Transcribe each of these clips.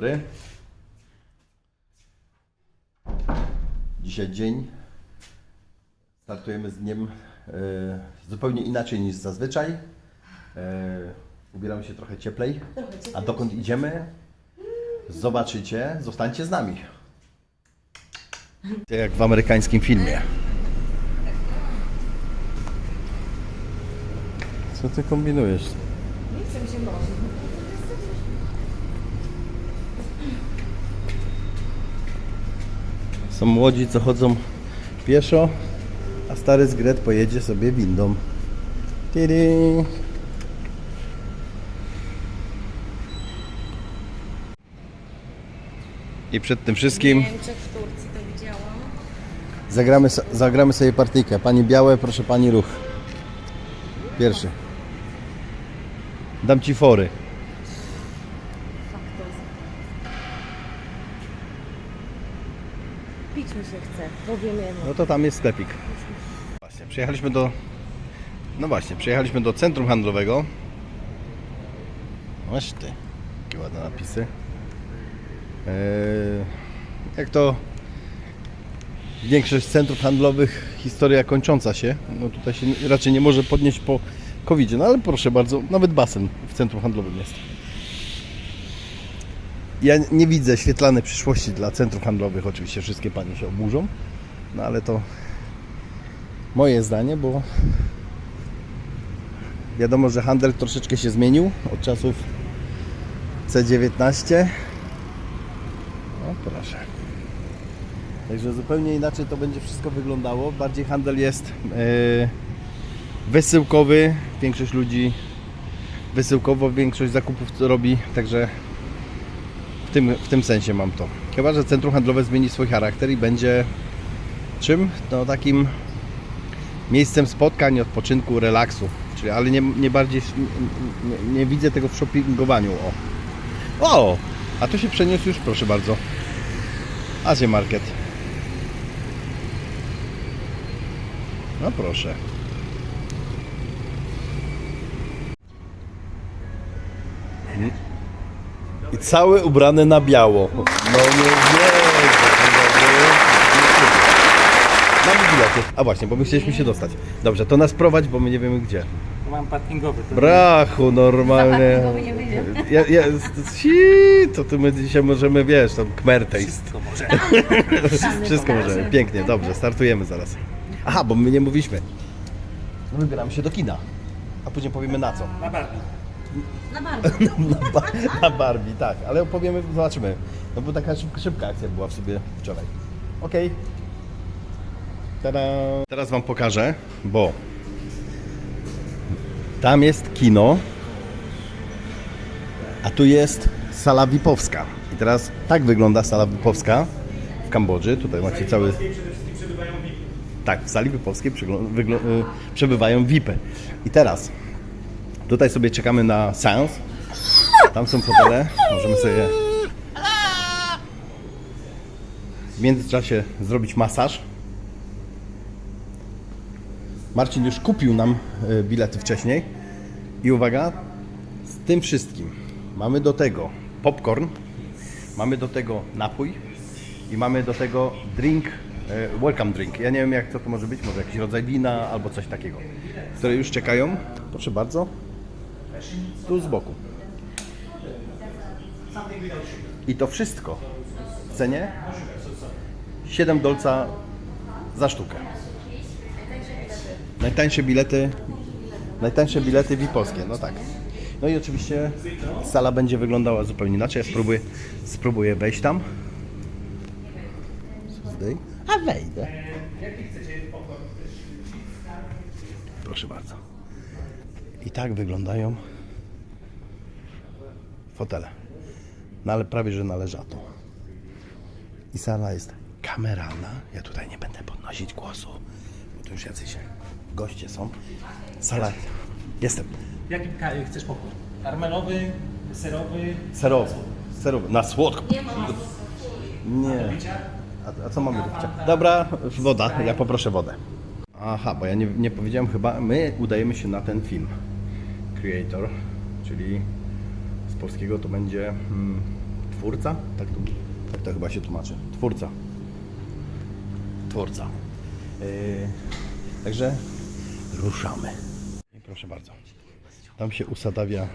dobry. Dzisiaj dzień. Startujemy z dniem e, zupełnie inaczej niż zazwyczaj. E, ubieramy się trochę cieplej. A dokąd idziemy? Zobaczycie. Zostańcie z nami. Jak w amerykańskim filmie. Co ty kombinujesz? Nie chcę mi się mrozić. Są młodzi, co chodzą pieszo, a stary zgret pojedzie sobie windą. Tiri. I przed tym wszystkim Niemczech, w Turcji to widziałam. zagramy, zagramy sobie partyjkę. Pani białe, proszę pani ruch. Pierwszy. Dam ci fory. Fakt to jest. Pić mi się chce, powiemy. No to tam jest sklepik. Właśnie, przyjechaliśmy do. No właśnie, przyjechaliśmy do centrum handlowego. Właśnie ty. Jakie ładne napisy. Eee, jak to większość centrów handlowych, historia kończąca się. No tutaj się raczej nie może podnieść po covid no ale proszę bardzo, nawet basen w centrum handlowym jest. Ja nie widzę świetlanej przyszłości dla centrów handlowych. Oczywiście wszystkie panie się oburzą, no ale to moje zdanie, bo wiadomo, że handel troszeczkę się zmienił od czasów C19. O proszę. Także zupełnie inaczej to będzie wszystko wyglądało. Bardziej handel jest e, wysyłkowy. Większość ludzi wysyłkowo większość zakupów to robi, także w tym, w tym sensie mam to. Chyba, że centrum handlowe zmieni swój charakter i będzie czym? No takim miejscem spotkań, odpoczynku, relaksu. Czyli, ale nie, nie bardziej, nie, nie widzę tego w shoppingowaniu. O. o! A tu się przeniósł już, proszę bardzo. Asia Market. No proszę. I cały ubrany na biało. No nie wierzę. A właśnie, bo my chcieliśmy się dostać. Dobrze, to nas prowadź, bo my nie wiemy gdzie. Mam parkingowy. To Brachu, normalnie. Parkingowy nie wyjdzie. Ja, ja, si, to ty my dzisiaj możemy, wiesz, tam kmer taste. wszystko może. Wszystko możemy. Pięknie, dobrze, startujemy zaraz. Aha, bo my nie mówiliśmy. No wybieramy się do kina. A później powiemy na co. Na Barbie. Na bardzo. Na, ba- na Barbie, tak, ale powiemy, zobaczymy. No bo taka szybka, szybka akcja była w sobie wczoraj. Okej. Tada. Teraz Wam pokażę, bo tam jest kino, a tu jest sala VIP-owska. I teraz tak wygląda sala VIP-owska w Kambodży. Tutaj macie cały... Tak, w sali wygl- y, przebywają VIPy. I teraz Tutaj sobie czekamy na seans. Tam są fotele. Możemy sobie w międzyczasie zrobić masaż. Marcin już kupił nam e, bilety wcześniej. I uwaga, z tym wszystkim mamy do tego popcorn, mamy do tego napój i mamy do tego drink, e, welcome drink. Ja nie wiem jak co to może być, może jakiś rodzaj wina albo coś takiego, które już czekają. Proszę bardzo. Tu z boku. I to wszystko w cenie 7 dolca za sztukę. Najtańsze bilety, najtańsze bilety VIP-owskie, no tak. No i oczywiście sala będzie wyglądała zupełnie inaczej. Ja spróbuję, spróbuję wejść tam. A wejdę. Proszę bardzo. I tak wyglądają fotele. No ale prawie, że należato. I sala jest kameralna. Ja tutaj nie będę podnosić głosu, bo tu już jacyś goście są. Sala... Jestem. Jaki chcesz pokój? Karmelowy, serowy, Serowy. Serowy. Na słodko. Nie. A, a co mamy do picia? Dobra, woda. Ja poproszę wodę. Aha, bo ja nie, nie powiedziałem chyba. My udajemy się na ten film. Creator, czyli z polskiego to będzie mm, twórca, tak to, tak to chyba się tłumaczy. Twórca. Twórca. Yy, także ruszamy. Proszę bardzo. Tam się usadawia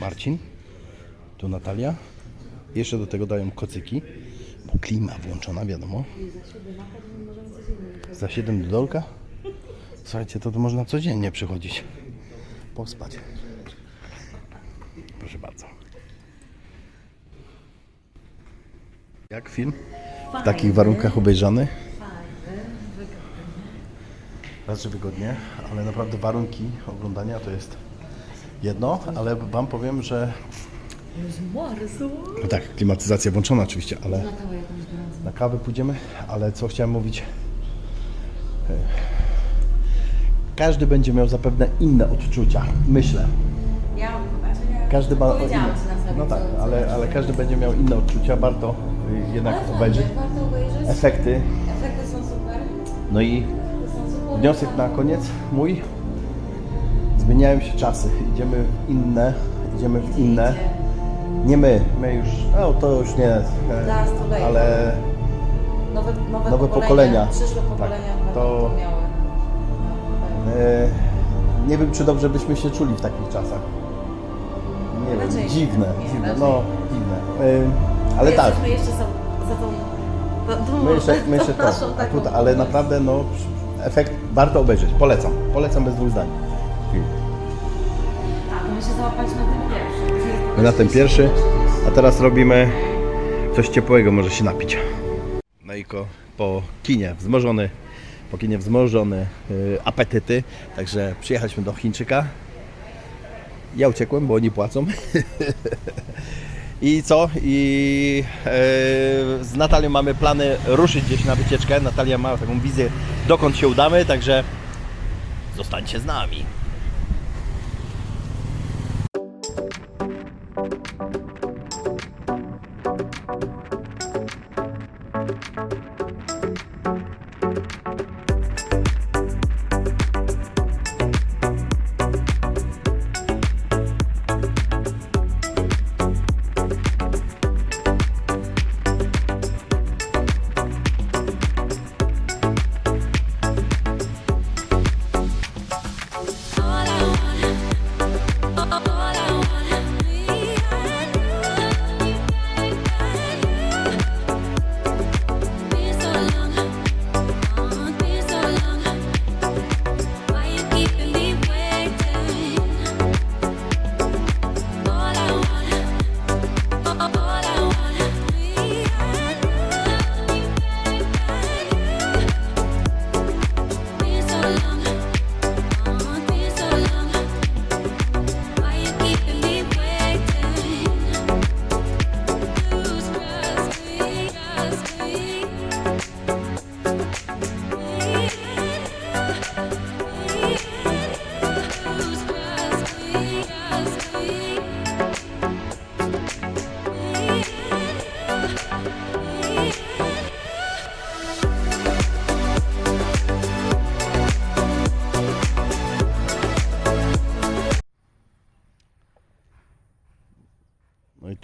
Marcin, tu Natalia. Jeszcze do tego dają kocyki, bo klima włączona, wiadomo. Za 7 do dolka? Słuchajcie, to, to można codziennie przychodzić. Pospać. Proszę bardzo. Jak film? W takich warunkach obejrzany? Raz, że wygodnie, ale naprawdę warunki oglądania to jest jedno, ale Wam powiem, że no tak, klimatyzacja włączona oczywiście, ale na kawę pójdziemy, ale co chciałem mówić, e, każdy będzie miał zapewne inne odczucia, myślę. Ja znaczy ja Każdy ma powiedziałam inne. ci na sobie, No tak, co- co ale, ale każdy będzie miał inne odczucia, warto y, jednak Ale fajnie, obejrzeć warto obejrzeć. efekty. Efekty są super. No i Efekty są super. Wniosek na koniec mój. Zmieniają się czasy, idziemy w inne, idziemy w inne. Nie my, my już, no to już nie, Way. ale Nowe, nowe, nowe pokolenia, pokolenia. Przyszłe Tak, pokolenia to- to... to miały. E, nie wiem, czy dobrze byśmy się czuli w takich czasach. Nie Raczej wiem, nie. dziwne, Nie, dziwne, raczej no dziwne. E, ale tak, Jesteśmy jeszcze za, za tą... Za tą My jeszcze, my jeszcze tak, naszą taką akurat, ale naprawdę no, efekt warto obejrzeć. Polecam. Polecam bez dwóch zdań. Film. Tak, my się załapaliśmy na ten pierwszy. Na ten pierwszy, a teraz robimy coś ciepłego, może się napić. No i ko, po kinie wzmożony, po kinie wzmożony y, apetyty, także przyjechaliśmy do Chińczyka. Ja uciekłem, bo oni płacą. I co? I e, z Natalią mamy plany ruszyć gdzieś na wycieczkę. Natalia ma taką wizję, dokąd się udamy, także zostańcie z nami.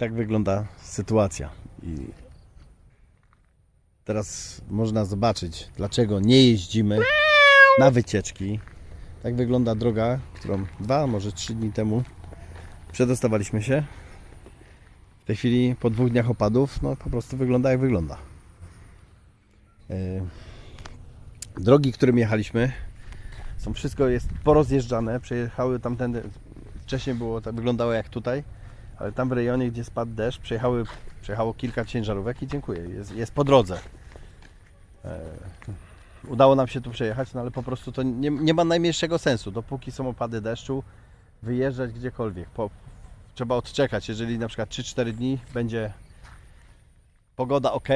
Tak wygląda sytuacja. I teraz można zobaczyć, dlaczego nie jeździmy na wycieczki. Tak wygląda droga, którą dwa, może trzy dni temu przedostawaliśmy się. W tej chwili po dwóch dniach opadów, no po prostu wygląda jak wygląda. Yy, Drogi, którym jechaliśmy, są wszystko jest porozjeżdżane. Przejechały tamtędy. Wcześniej było tak wyglądało jak tutaj, ale tam w rejonie, gdzie spadł deszcz, przejechały, przejechało kilka ciężarówek i dziękuję. Jest, jest po drodze. E, udało nam się tu przejechać, no ale po prostu to nie, nie ma najmniejszego sensu. Dopóki są opady deszczu, wyjeżdżać gdziekolwiek. Po, trzeba odczekać. Jeżeli na przykład 3-4 dni będzie pogoda ok,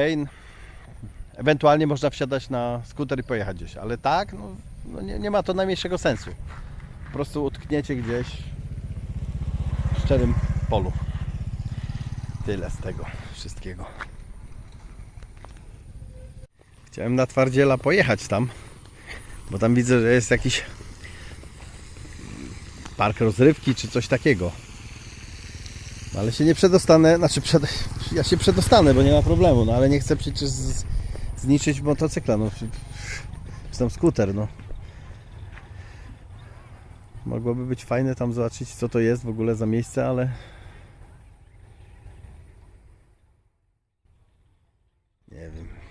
ewentualnie można wsiadać na skuter i pojechać gdzieś, ale tak, no, no nie, nie ma to najmniejszego sensu. Po prostu utkniecie gdzieś szczerym polu. Tyle z tego wszystkiego. Chciałem na twardziela pojechać tam, bo tam widzę, że jest jakiś park rozrywki czy coś takiego. Ale się nie przedostanę, znaczy przed, ja się przedostanę, bo nie ma problemu, no ale nie chcę przecież z, zniszczyć motocykla, no. Czy tam skuter, no. Mogłoby być fajne tam zobaczyć, co to jest w ogóle za miejsce, ale... Nie.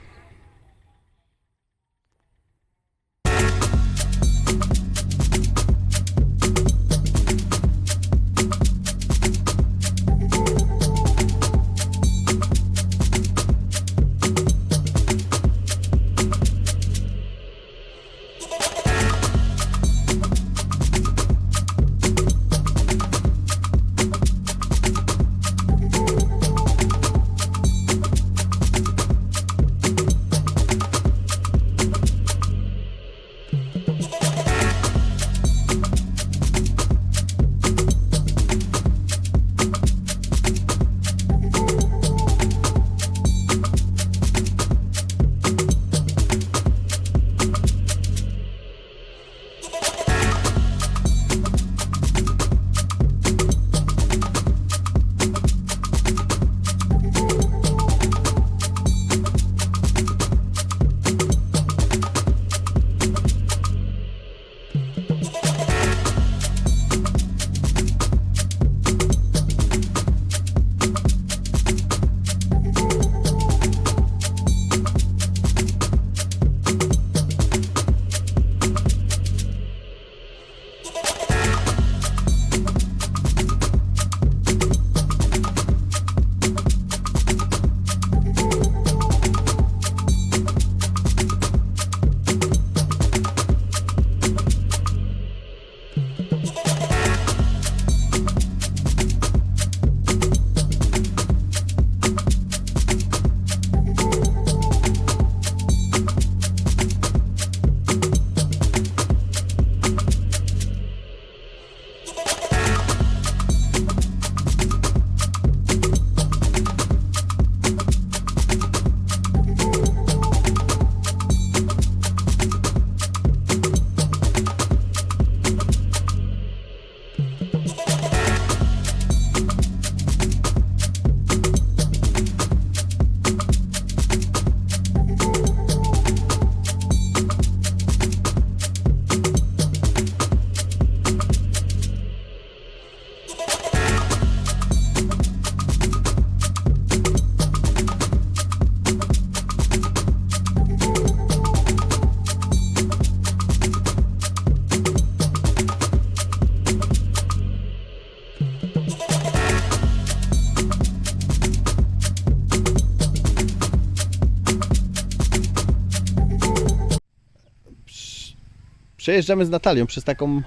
Przejeżdżamy z Natalią przez taką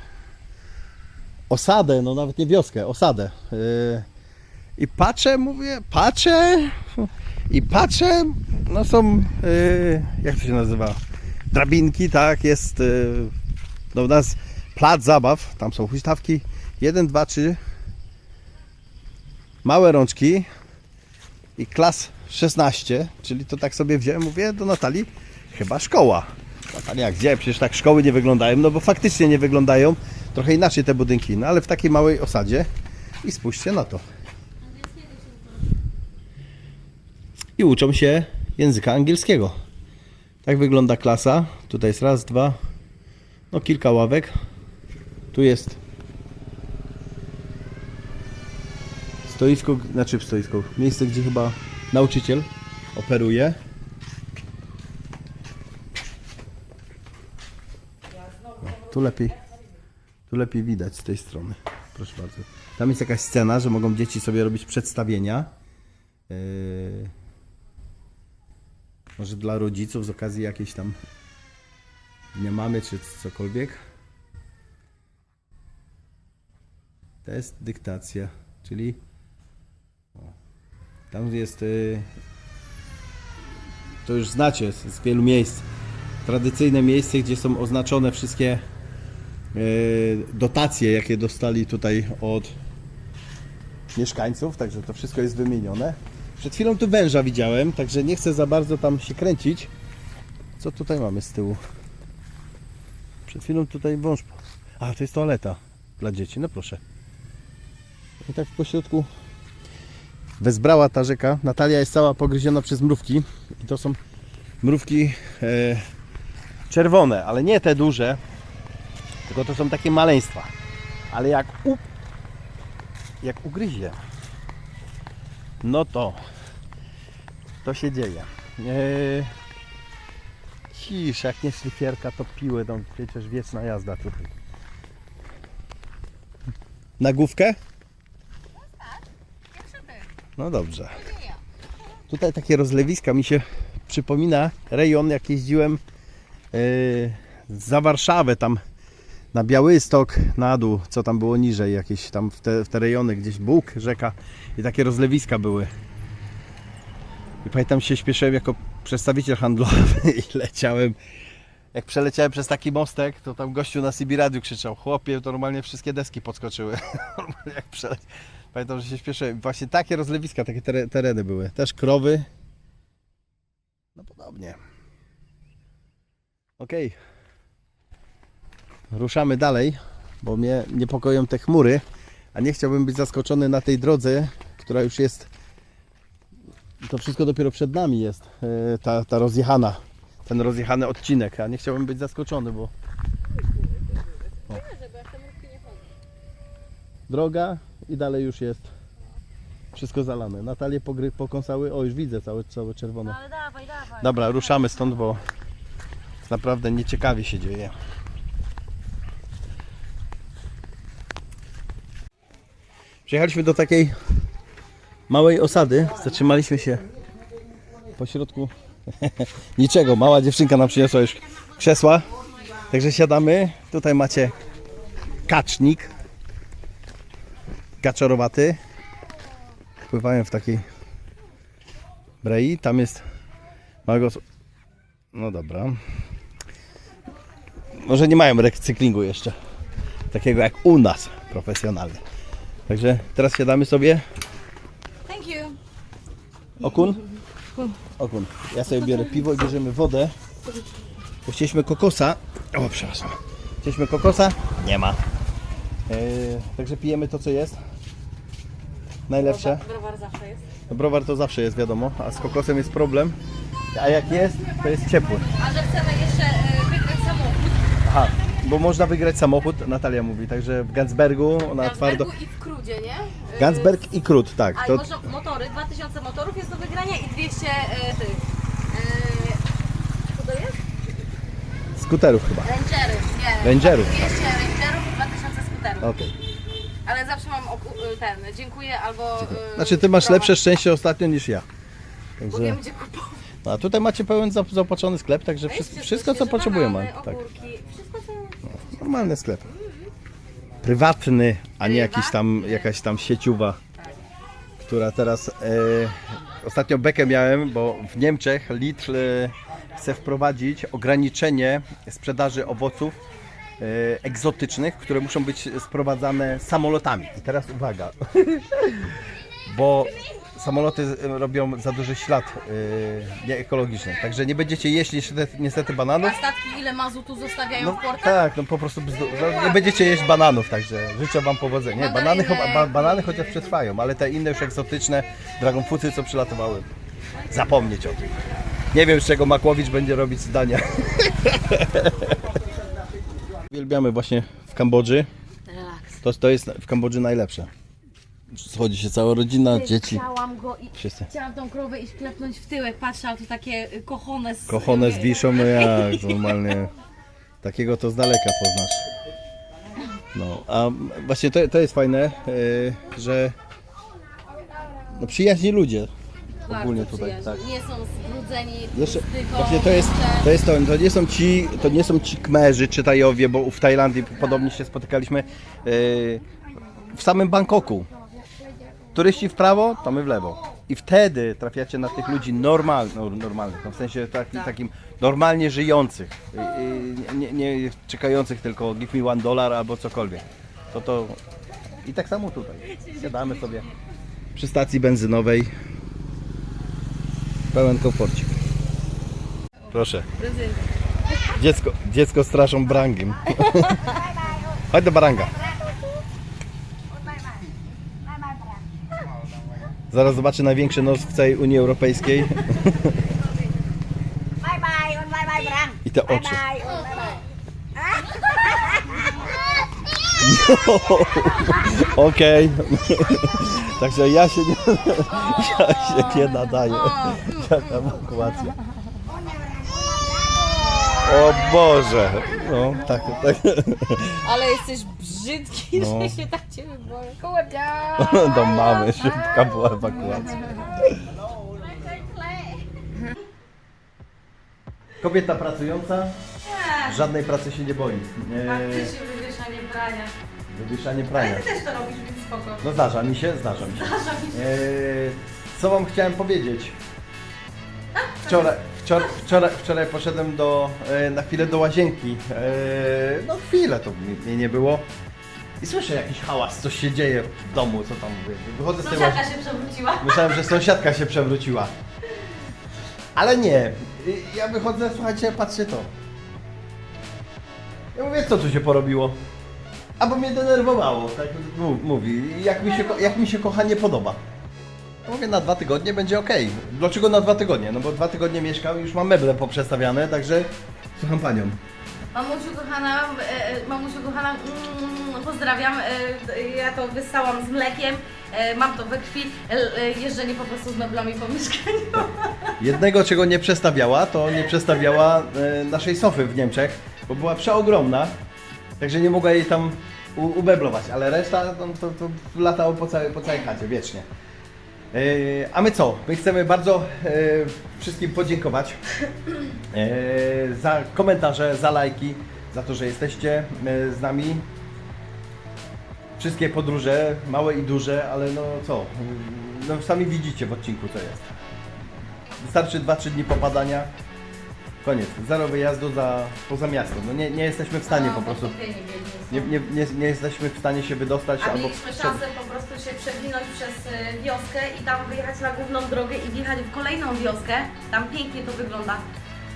osadę, no nawet nie wioskę, osadę. Yy, I patrzę, mówię, patrzę i patrzę, no są, yy, jak to się nazywa, drabinki, tak, jest yy, no u nas plac zabaw, tam są huśtawki, jeden, dwa, trzy, małe rączki i klas 16, czyli to tak sobie wziąłem, mówię do Natalii, chyba szkoła. Natalia, jak gdzie? Przecież tak szkoły nie wyglądają, no bo faktycznie nie wyglądają, trochę inaczej te budynki, no ale w takiej małej osadzie i spójrzcie na to. I uczą się języka angielskiego. Tak wygląda klasa. Tutaj jest raz, dwa, no kilka ławek. Tu jest stoisko, znaczy stoisko, miejsce, gdzie chyba nauczyciel operuje. Tu lepiej, tu lepiej widać z tej strony. Proszę bardzo. Tam jest jakaś scena, że mogą dzieci sobie robić przedstawienia. Yy, może dla rodziców z okazji jakiejś tam dnia mamy czy cokolwiek. To jest dyktacja, czyli o, tam jest y, to już znacie z, wielu miejsc tradycyjne miejsce, gdzie są oznaczone wszystkie dotacje, jakie dostali tutaj od mieszkańców, także to wszystko jest wymienione. Przed chwilą tu węża widziałem, także nie chcę za bardzo tam się kręcić. Co tutaj mamy z tyłu? Przed chwilą tutaj wąż. A, to jest toaleta dla dzieci, no proszę. I tak w pośrodku wezbrała ta rzeka. Natalia jest cała pogryziona przez mrówki. I to są mrówki e, czerwone, ale nie te duże, tylko to są takie maleństwa. Ale jak, u, jak ugryzie, no to to się dzieje. Eee, jak nie szlifierka, to piły, no przecież wieczna jazda tutaj. Na główkę? No dobrze. Tutaj takie rozlewiska mi się przypomina rejon, jak jeździłem yy, za Warszawę, tam na Białystok, na dół, co tam było niżej, jakieś tam w te, w te rejony, gdzieś Bóg, rzeka i takie rozlewiska były. I pamiętam się śpieszyłem jako przedstawiciel handlowy i leciałem. Jak przeleciałem przez taki mostek, to tam gościu na CB krzyczał, chłopie, to normalnie wszystkie deski podskoczyły. Normalnie jak przele... Pamiętam, że się śpieszyłem. Właśnie takie rozlewiska, takie tere- tereny były. Też krowy. No podobnie. Okej. Ruszamy dalej, bo mnie niepokoją te chmury, a nie chciałbym być zaskoczony na tej drodze, która już jest to wszystko dopiero przed nami jest, e, ta, ta rozjechana, ten rozjechany odcinek, a nie chciałbym być zaskoczony, bo... O. Droga i dalej już jest wszystko zalane. Natalię pogry, pokąsały, o już widzę całe, całe czerwone. No ale dawaj, dawaj. Dobra, ruszamy stąd, bo naprawdę nieciekawie się dzieje. Przyjechaliśmy do takiej małej osady. Zatrzymaliśmy się po środku niczego. Mała dziewczynka nam przyniosła już krzesła. Także siadamy. Tutaj macie kacznik. Kaczorowaty. Pływają w takiej brei. Tam jest małego... No dobra. Może nie mają recyklingu jeszcze. Takiego jak u nas, profesjonalny. Także teraz siadamy sobie. Thank you. Okun? Okun. Ja sobie biorę piwo i bierzemy wodę. Bo chcieliśmy kokosa. O, przepraszam. Chcieliśmy kokosa? Nie ma. Eee, także pijemy to, co jest. Najlepsze. Browar zawsze jest. Browar to zawsze jest, wiadomo, a z kokosem jest problem. A jak jest, to jest ciepły. A że chcemy jeszcze e, wygrać samochód Aha, bo można wygrać samochód, Natalia mówi, także w Gansbergu na twardo. I w Krudzie, nie? E, Gansberg i Krót, tak. A To i można motory, 2000 motorów jest do wygrania i 200 e, tych. E, co to jest? skuterów chyba. Rangery, nie. Rangerów. 200 rangerów i 2000 skuterów. Okej. Ale zawsze mam oku- ten, dziękuję albo... e, Znaczy ty masz lepsze szczęście ostatnio niż ja. Bo Także, wiem gdzie kupować. a tutaj macie pełen zap- zaopatrzony sklep, także wszystko, wszystko co potrzebujemy. Tak, ogórki, wszystko. Normalny sklep. Prywatny, a nie jakiś tam, jakaś tam sieciowa, która teraz... E, ostatnio bekę miałem, bo w Niemczech Lidl e, chce wprowadzić ograniczenie sprzedaży owoców e, egzotycznych, które muszą być sprowadzane samolotami. I teraz uwaga, bo samoloty z- robią za duży ślad e, nieekologiczny, także nie będziecie jeść niestety, niestety bananów. A statki ile mazutu zostawiają No w portach? tak, no po prostu bzdu- no, nie będziecie jeść bananów, także życzę Wam powodzenia. Nie, banany, ba, banany chociaż przetrwają, ale te inne już egzotyczne dragon fruity, co przylatowały, zapomnieć o tym. Nie wiem z czego Makłowicz będzie robić zdania. Uwielbiamy właśnie w Kambodży. Relaks. To, to jest w Kambodży najlepsze. Schodzi się cała rodzina, dzieci, Chciałam go i wszyscy. chciałam tą krowę iść klepnąć w tyłek, patrzę, a tu takie y, kochone z... Kochone z wiszą, no jak normalnie. Takiego to z daleka poznasz. No, a właśnie to, to jest fajne, yy, że no, przyjaźni ludzie Bardzo ogólnie tutaj. Tak. Nie są zbrudzeni, Zresztą, właśnie to jest, to jest to, to nie są ci, to nie są ci Kmerzy czy Tajowie, bo w Tajlandii podobnie się spotykaliśmy yy, w samym Bangkoku. Turyści w prawo, to my w lewo. I wtedy trafiacie na tych ludzi normal, no, normalnych, no w sensie taki, takim normalnie żyjących, yy, nie, nie czekających tylko give me one dollar albo cokolwiek. To to i tak samo tutaj. Siadamy sobie przy stacji benzynowej. Pełen komforcik. Proszę. Dziecko, dziecko straszą brangiem. Chodź do baranga. Zaraz zobaczy największy nos w całej Unii Europejskiej. Bye bye, on bye bye Brang. I te Bye oczy. bye, on bye bye. Okej. Także ja się nie, ja się nie nadaję. Jaka ewakuacja. O Boże. No, tak, tak. Ale jesteś brzydki, No. że się tak ciebie boję. Do mamy szybka była ewakuacja. Kobieta pracująca żadnej pracy się nie boi. Nie, Faktycznie wywieszanie prania. wywieszanie Ale prania. ty też to robisz, więc spoko. No zdarza mi się, zdarza mi się. Zdarza mi się. Eee, co wam chciałem powiedzieć? Wczoraj, wczoraj, wczoraj, wczoraj poszedłem do, e, na chwilę do łazienki. E, no chwilę to mi- mnie nie było. I słyszę jakiś hałas, coś się dzieje w domu, co tam mówię. Wychodzę z tej Sąsiadka łazienki. się przewróciła. Myślałem, że sąsiadka się przewróciła. Ale nie. I Ja wychodzę, słuchajcie, patrzcie to. Ja mówię, co tu się porobiło? A bo mnie denerwowało, tak mu- mówi. Jak mi się, ko- jak mi się kochanie podoba. Ja mówię, na dwa tygodnie będzie ok. Dlaczego na dwa tygodnie? No bo dwa tygodnie mieszkam i już mam meble poprzestawiane, także słucham panią. Mamusiu kochana, e, e, mamusiu kochana, mm, pozdrawiam. E, ja to wyssałam z mlekiem, e, mam to we krwi. E, jeżdżenie po prostu z meblami po mieszkaniu. Jednego, czego nie przestawiała, to nie przestawiała naszej sofy w Niemczech, bo była przeogromna, także nie mogła jej tam ubeblować, ale reszta to, to, to latało po całej, po całej chacie, wiecznie. A my co? My chcemy bardzo wszystkim podziękować za komentarze, za lajki, za to, że jesteście z nami. Wszystkie podróże, małe i duże, ale no co? No sami widzicie w odcinku co jest. Wystarczy 2-3 dni popadania. Koniec. Zero wyjazdu za, poza miasto. No nie, nie jesteśmy w stanie No, po prostu. są. Nie, nie, nie, nie jesteśmy w stanie się wydostać A albo. mieliśmy przed- szansę po prostu się przewinąć przez e, wioskę i tam wyjechać na główną drogę i wjechać w kolejną wioskę. Tam pięknie to wygląda.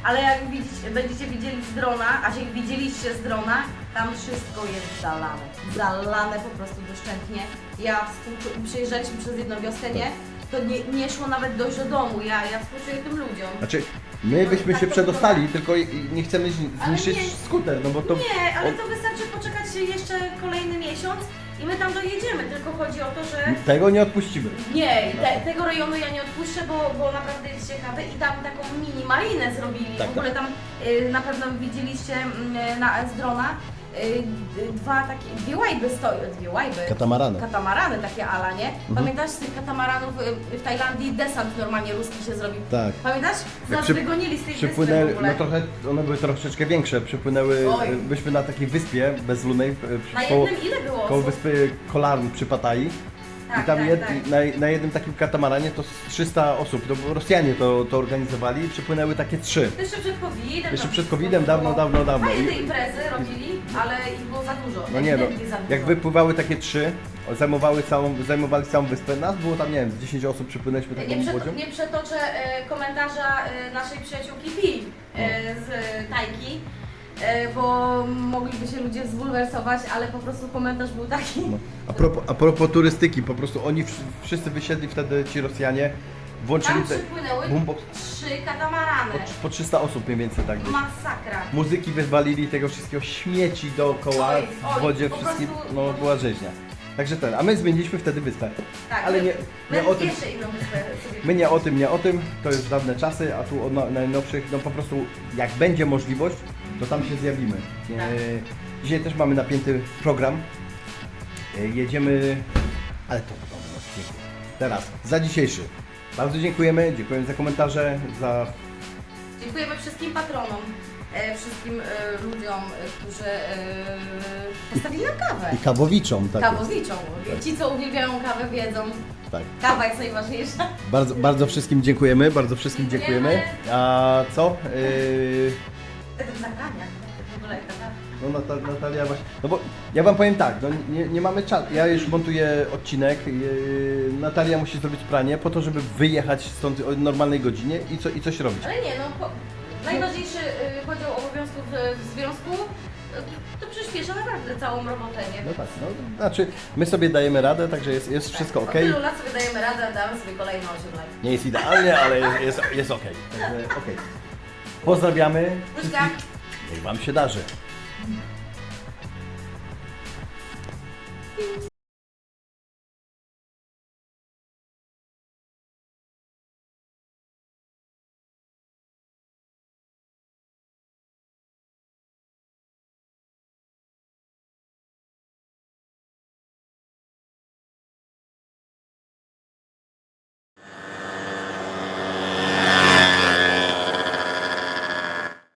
Ale jak widzicie, będziecie widzieli z drona, a jak widzieliście z drona, tam wszystko jest zalane. Zalane po prostu doszczętnie. Ja współczuję, przejeżdżaliśmy przez jedną wioskę, nie? To nie, nie szło nawet dojść do domu. Ja, ja współczuję tym ludziom. Znaczy, my byśmy tak się to przedostali, tylko i- nie chcemy zni- Ale zniszczyć nie. skuter, no bo to. Nie, ale to wystarczy poczekać jeszcze kolejny miesiąc i my tam dojedziemy. Tylko chodzi o to, że Tego nie odpuścimy. Nie, te, tego rejonu ja nie odpuszczę, bo, bo naprawdę jest ciekawy i tam taką mini marinę zrobili. Tak, w ogóle tam y, na pewno widzieliście mm, na, z drona y, dwa takie, dwie łajby stoją, dwie łajby. Katamarany. Katamarany takie ala, nie? Mhm. Pamiętasz z tych katamaranów y, w Tajlandii desant normalnie ruski się zrobił? Tak. Pamiętasz? Nas Przy- wygonili z tej wyspy w Przypłynęły, ogóle. no trochę, one były troszeczkę większe, przypłynęły, Oj. byśmy na takiej wyspie bezludnej, e, przy- Na koło, jednym ile było koło osób? wyspy Kolarn przy Pattayyi. Tak, I tam tak, jed, tak. Na, na jednym takim katamaranie to z 300 osób, to Rosjanie to, to organizowali i przypłynęły takie trzy. Jeszcze przed COVID-em. Jeszcze tam przed COVID-em, dawno, było. dawno, dawno. Fajne I- te imprezy robili, ale ich było za dużo. No nie no, ewidentnie za dużo. jak wypływały takie trzy, zajmowały całą, zajmowali całą wyspę, nas było tam, nie wiem, z 10 osób przypłynęliśmy taką Nie, przeto, łodzią. nie przetoczę e, komentarza e, naszej przyjaciółki Pi e, z Tajki, bo mogliby się ludzie zbulwersować, ale po prostu komentarz był taki. No. A, propos, a propos turystyki, po prostu oni wsz- wszyscy wysiedli wtedy, ci Rosjanie, włączyli Tam te, przypłynęły boombox. trzy katamarany. po, po 300 osób mniej więcej tak gdzieś. Masakra. Muzyki wywalili tego wszystkiego, śmieci dookoła, Oj, w oj, wodzie po wszystkim, prostu- no była rzeźnia. Także ten, a my zmieniliśmy wtedy wyspę. Tak, Ale nie, my nie o tym, jeszcze inną wyspę sobie my nie o tym, nie o tym, to już dawne czasy, a tu o no- najnowszych, no po prostu jak będzie możliwość, to tam się zjawimy. Tak. E, dzisiaj też mamy napięty program. E, jedziemy, ale to w nowym odcinku. Teraz, za dzisiejszy. Bardzo dziękujemy, dziękujemy za komentarze, za Dziękujemy wszystkim patronom, e, wszystkim e, ludziom, e, którzy e, postawili na kawę. i kawowiczom. Tak, Kawowiczą. Ci, co uwielbiają kawę, wiedzą. tak. Kawa jest najważniejsza. Bardzo, bardzo wszystkim dziękujemy, bardzo wszystkim dziękujemy. Dziękujemy. A co? Tak w nagraniach. W ogóle taka. no Nata- Natalia właśnie. No bo ja wam powiem tak, no nie, nie mamy czasu. Ja już montuję odcinek. Yy, Natalia musi zrobić pranie po to, żeby wyjechać stąd o normalnej godzinie i, co, i coś robić. Ale nie, no po, najważniejszy y, podział obowiązków y, w związku to przyspiesza naprawdę całą robotę, nie? No tak, no, znaczy my sobie dajemy radę, także jest, jest wszystko ok. Od tylu lat sobie dajemy radę, damy sobie kolejne 8 lat. Nie jest idealnie, ale jest, jest, jest ok. Także okej. Pozdrawiamy. Buźka. Niech Wam się darzy.